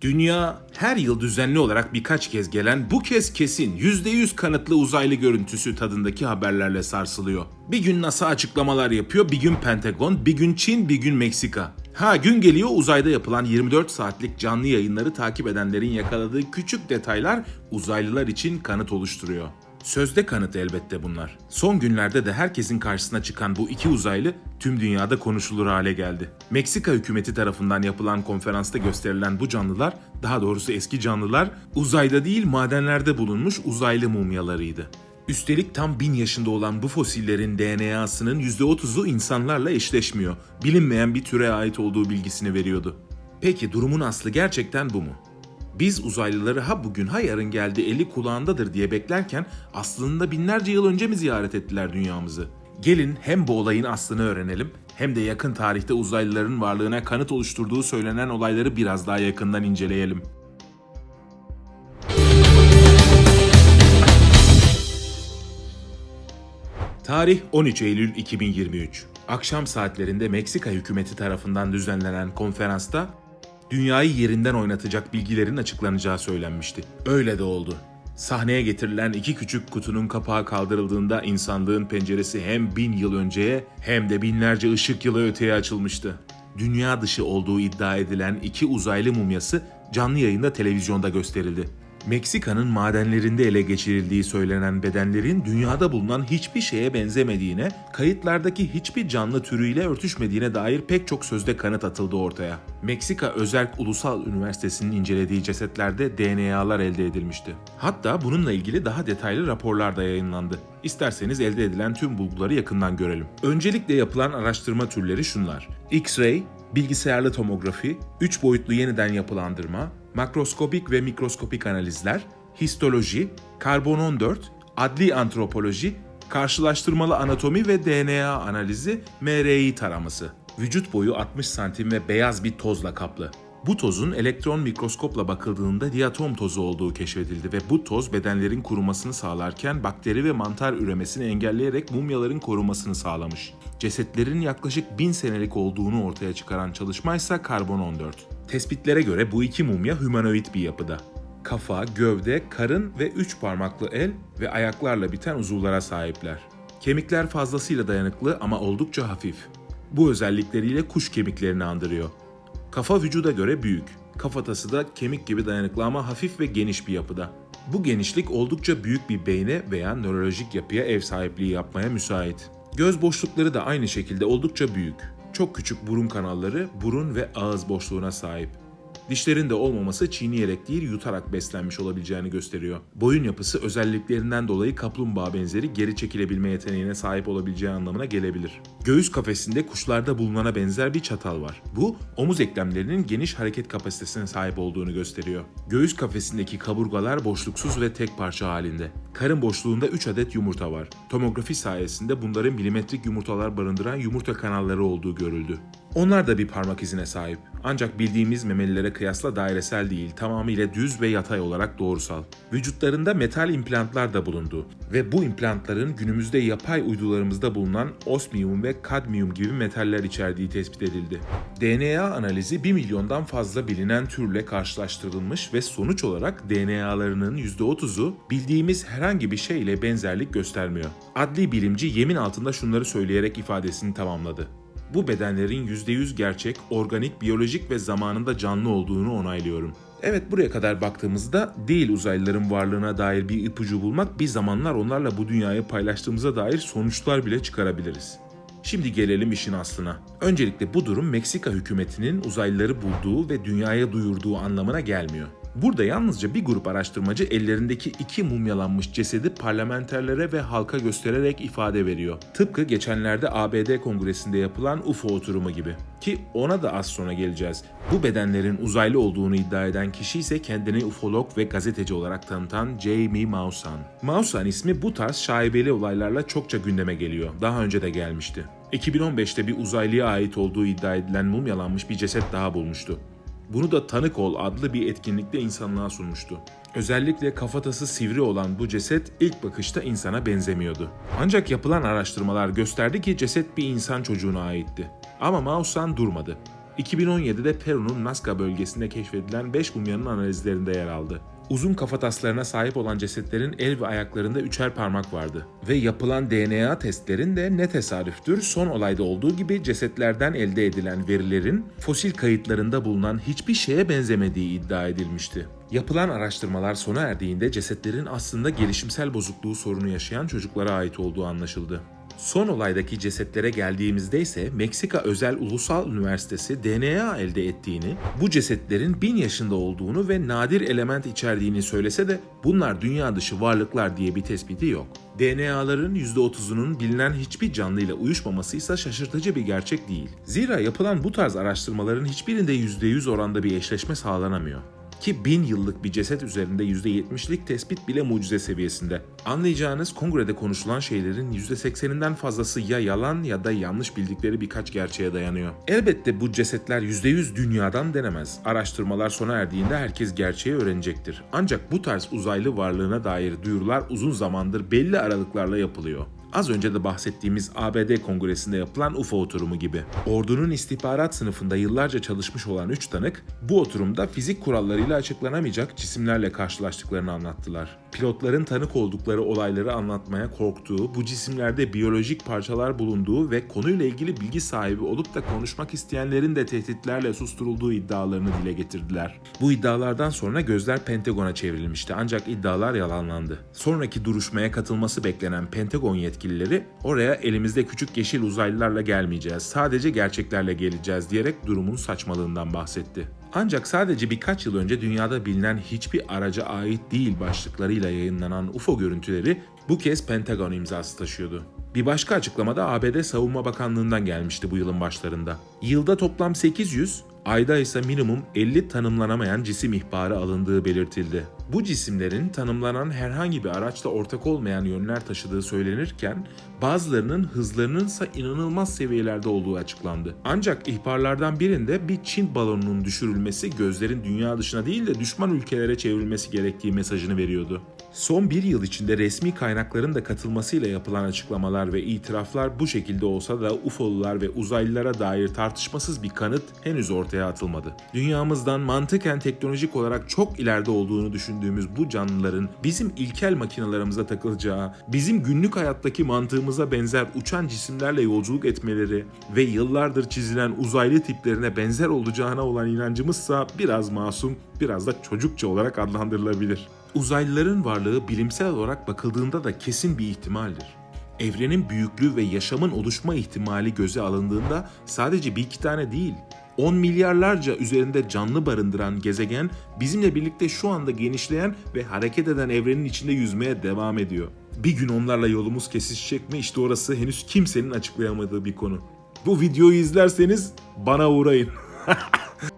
Dünya her yıl düzenli olarak birkaç kez gelen bu kez kesin %100 kanıtlı uzaylı görüntüsü tadındaki haberlerle sarsılıyor. Bir gün NASA açıklamalar yapıyor, bir gün Pentagon, bir gün Çin, bir gün Meksika. Ha gün geliyor uzayda yapılan 24 saatlik canlı yayınları takip edenlerin yakaladığı küçük detaylar uzaylılar için kanıt oluşturuyor. Sözde kanıt elbette bunlar. Son günlerde de herkesin karşısına çıkan bu iki uzaylı tüm dünyada konuşulur hale geldi. Meksika hükümeti tarafından yapılan konferansta gösterilen bu canlılar, daha doğrusu eski canlılar, uzayda değil madenlerde bulunmuş uzaylı mumyalarıydı. Üstelik tam bin yaşında olan bu fosillerin DNA'sının %30'u insanlarla eşleşmiyor. Bilinmeyen bir türe ait olduğu bilgisini veriyordu. Peki durumun aslı gerçekten bu mu? Biz uzaylıları ha bugün ha yarın geldi eli kulağındadır diye beklerken aslında binlerce yıl önce mi ziyaret ettiler dünyamızı? Gelin hem bu olayın aslını öğrenelim hem de yakın tarihte uzaylıların varlığına kanıt oluşturduğu söylenen olayları biraz daha yakından inceleyelim. Tarih 13 Eylül 2023. Akşam saatlerinde Meksika hükümeti tarafından düzenlenen konferansta dünyayı yerinden oynatacak bilgilerin açıklanacağı söylenmişti. Öyle de oldu. Sahneye getirilen iki küçük kutunun kapağı kaldırıldığında insanlığın penceresi hem bin yıl önceye hem de binlerce ışık yılı öteye açılmıştı. Dünya dışı olduğu iddia edilen iki uzaylı mumyası canlı yayında televizyonda gösterildi. Meksika'nın madenlerinde ele geçirildiği söylenen bedenlerin dünyada bulunan hiçbir şeye benzemediğine, kayıtlardaki hiçbir canlı türüyle örtüşmediğine dair pek çok sözde kanıt atıldı ortaya. Meksika Özerk Ulusal Üniversitesi'nin incelediği cesetlerde DNA'lar elde edilmişti. Hatta bununla ilgili daha detaylı raporlar da yayınlandı. İsterseniz elde edilen tüm bulguları yakından görelim. Öncelikle yapılan araştırma türleri şunlar. X-ray, bilgisayarlı tomografi, 3 boyutlu yeniden yapılandırma, makroskopik ve mikroskopik analizler, histoloji, karbon 14, adli antropoloji, karşılaştırmalı anatomi ve DNA analizi, MRI taraması. Vücut boyu 60 santim ve beyaz bir tozla kaplı. Bu tozun elektron mikroskopla bakıldığında diatom tozu olduğu keşfedildi ve bu toz bedenlerin kurumasını sağlarken bakteri ve mantar üremesini engelleyerek mumyaların korunmasını sağlamış. Cesetlerin yaklaşık 1000 senelik olduğunu ortaya çıkaran çalışma ise karbon 14. Tespitlere göre bu iki mumya humanoid bir yapıda. Kafa, gövde, karın ve üç parmaklı el ve ayaklarla biten uzuvlara sahipler. Kemikler fazlasıyla dayanıklı ama oldukça hafif. Bu özellikleriyle kuş kemiklerini andırıyor. Kafa vücuda göre büyük. Kafatası da kemik gibi dayanıklı ama hafif ve geniş bir yapıda. Bu genişlik oldukça büyük bir beyne veya nörolojik yapıya ev sahipliği yapmaya müsait. Göz boşlukları da aynı şekilde oldukça büyük. Çok küçük burun kanalları burun ve ağız boşluğuna sahip. Dişlerin de olmaması çiğneyerek değil yutarak beslenmiş olabileceğini gösteriyor. Boyun yapısı özelliklerinden dolayı kaplumbağa benzeri geri çekilebilme yeteneğine sahip olabileceği anlamına gelebilir. Göğüs kafesinde kuşlarda bulunana benzer bir çatal var. Bu omuz eklemlerinin geniş hareket kapasitesine sahip olduğunu gösteriyor. Göğüs kafesindeki kaburgalar boşluksuz ve tek parça halinde. Karın boşluğunda 3 adet yumurta var. Tomografi sayesinde bunların milimetrik yumurtalar barındıran yumurta kanalları olduğu görüldü. Onlar da bir parmak izine sahip. Ancak bildiğimiz memelilere kıyasla dairesel değil, tamamıyla düz ve yatay olarak doğrusal. Vücutlarında metal implantlar da bulundu ve bu implantların günümüzde yapay uydularımızda bulunan osmiyum ve kadmiyum gibi metaller içerdiği tespit edildi. DNA analizi 1 milyondan fazla bilinen türle karşılaştırılmış ve sonuç olarak DNA'larının %30'u bildiğimiz herhangi bir şeyle benzerlik göstermiyor. Adli bilimci yemin altında şunları söyleyerek ifadesini tamamladı. Bu bedenlerin %100 gerçek, organik, biyolojik ve zamanında canlı olduğunu onaylıyorum. Evet buraya kadar baktığımızda değil uzaylıların varlığına dair bir ipucu bulmak bir zamanlar onlarla bu dünyayı paylaştığımıza dair sonuçlar bile çıkarabiliriz. Şimdi gelelim işin aslına. Öncelikle bu durum Meksika hükümetinin uzaylıları bulduğu ve dünyaya duyurduğu anlamına gelmiyor. Burada yalnızca bir grup araştırmacı ellerindeki iki mumyalanmış cesedi parlamenterlere ve halka göstererek ifade veriyor. Tıpkı geçenlerde ABD kongresinde yapılan UFO oturumu gibi. Ki ona da az sonra geleceğiz. Bu bedenlerin uzaylı olduğunu iddia eden kişi ise kendini ufolog ve gazeteci olarak tanıtan Jamie Maussan. Maussan ismi bu tarz şaibeli olaylarla çokça gündeme geliyor. Daha önce de gelmişti. 2015'te bir uzaylıya ait olduğu iddia edilen mumyalanmış bir ceset daha bulmuştu. Bunu da Tanık Ol adlı bir etkinlikte insanlığa sunmuştu. Özellikle kafatası sivri olan bu ceset ilk bakışta insana benzemiyordu. Ancak yapılan araştırmalar gösterdi ki ceset bir insan çocuğuna aitti. Ama Maussan durmadı. 2017'de Peru'nun Nazca bölgesinde keşfedilen 5 mumyanın analizlerinde yer aldı. Uzun kafataslarına sahip olan cesetlerin el ve ayaklarında üçer parmak vardı. Ve yapılan DNA testlerinde ne tesadüftür son olayda olduğu gibi cesetlerden elde edilen verilerin fosil kayıtlarında bulunan hiçbir şeye benzemediği iddia edilmişti. Yapılan araştırmalar sona erdiğinde cesetlerin aslında gelişimsel bozukluğu sorunu yaşayan çocuklara ait olduğu anlaşıldı. Son olaydaki cesetlere geldiğimizde ise Meksika Özel Ulusal Üniversitesi DNA elde ettiğini, bu cesetlerin bin yaşında olduğunu ve nadir element içerdiğini söylese de bunlar dünya dışı varlıklar diye bir tespiti yok. DNA'ların %30'unun bilinen hiçbir canlıyla uyuşmaması ise şaşırtıcı bir gerçek değil. Zira yapılan bu tarz araştırmaların hiçbirinde %100 oranda bir eşleşme sağlanamıyor. Ki bin yıllık bir ceset üzerinde %70'lik tespit bile mucize seviyesinde. Anlayacağınız kongrede konuşulan şeylerin %80'inden fazlası ya yalan ya da yanlış bildikleri birkaç gerçeğe dayanıyor. Elbette bu cesetler %100 dünyadan denemez. Araştırmalar sona erdiğinde herkes gerçeği öğrenecektir. Ancak bu tarz uzaylı varlığına dair duyurular uzun zamandır belli aralıklarla yapılıyor. Az önce de bahsettiğimiz ABD Kongresi'nde yapılan UFO oturumu gibi. Ordunun istihbarat sınıfında yıllarca çalışmış olan 3 tanık, bu oturumda fizik kurallarıyla açıklanamayacak cisimlerle karşılaştıklarını anlattılar. Pilotların tanık oldukları olayları anlatmaya korktuğu, bu cisimlerde biyolojik parçalar bulunduğu ve konuyla ilgili bilgi sahibi olup da konuşmak isteyenlerin de tehditlerle susturulduğu iddialarını dile getirdiler. Bu iddialardan sonra gözler Pentagon'a çevrilmişti ancak iddialar yalanlandı. Sonraki duruşmaya katılması beklenen Pentagon yetkilileri oraya elimizde küçük yeşil uzaylılarla gelmeyeceğiz, sadece gerçeklerle geleceğiz diyerek durumun saçmalığından bahsetti. Ancak sadece birkaç yıl önce dünyada bilinen hiçbir araca ait değil başlıklarıyla yayınlanan UFO görüntüleri bu kez Pentagon imzası taşıyordu. Bir başka açıklamada ABD Savunma Bakanlığı'ndan gelmişti bu yılın başlarında. Yılda toplam 800, ayda ise minimum 50 tanımlanamayan cisim ihbarı alındığı belirtildi. Bu cisimlerin tanımlanan herhangi bir araçla ortak olmayan yönler taşıdığı söylenirken bazılarının hızlarının ise inanılmaz seviyelerde olduğu açıklandı. Ancak ihbarlardan birinde bir Çin balonunun düşürülmesi gözlerin dünya dışına değil de düşman ülkelere çevrilmesi gerektiği mesajını veriyordu. Son bir yıl içinde resmi kaynakların da katılmasıyla yapılan açıklamalar ve itiraflar bu şekilde olsa da UFO'lular ve uzaylılara dair tartışmasız bir kanıt henüz ortaya atılmadı. Dünyamızdan mantıken teknolojik olarak çok ileride olduğunu düşündüğümüz bu canlıların bizim ilkel makinalarımıza takılacağı, bizim günlük hayattaki mantığımıza benzer uçan cisimlerle yolculuk etmeleri ve yıllardır çizilen uzaylı tiplerine benzer olacağına olan inancımızsa biraz masum, biraz da çocukça olarak adlandırılabilir. Uzaylıların varlığı bilimsel olarak bakıldığında da kesin bir ihtimaldir. Evrenin büyüklüğü ve yaşamın oluşma ihtimali göze alındığında sadece bir iki tane değil, 10 milyarlarca üzerinde canlı barındıran gezegen bizimle birlikte şu anda genişleyen ve hareket eden evrenin içinde yüzmeye devam ediyor. Bir gün onlarla yolumuz kesişecek mi işte orası henüz kimsenin açıklayamadığı bir konu. Bu videoyu izlerseniz bana uğrayın.